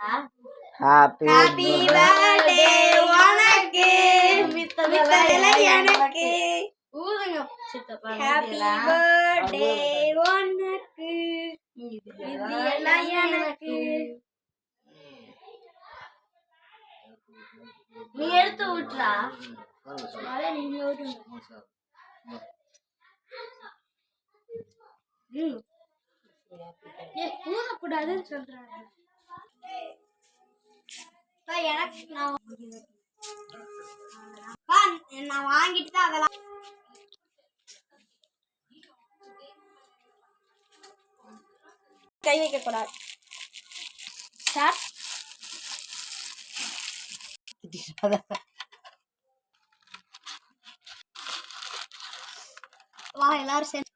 Happy happy birthday உனக்கு. எனக்கு. ஊதுங்க சித்தப்பா ஹாப்பி பர்த்டே உனக்கு. இதெல்லாம் எனக்கு. நீ எடுத்து விட்டுறா நீங்க ஓட்டுங்க ஏய் ஊதக்கூடாதுன்னு சொல்றாங்க. எனக்கு நான் நான் வாங்கிட்டு தான் அதெல்லாம். கை வைக்க கூடாது. வா எல்லாரும் சேர்ந்து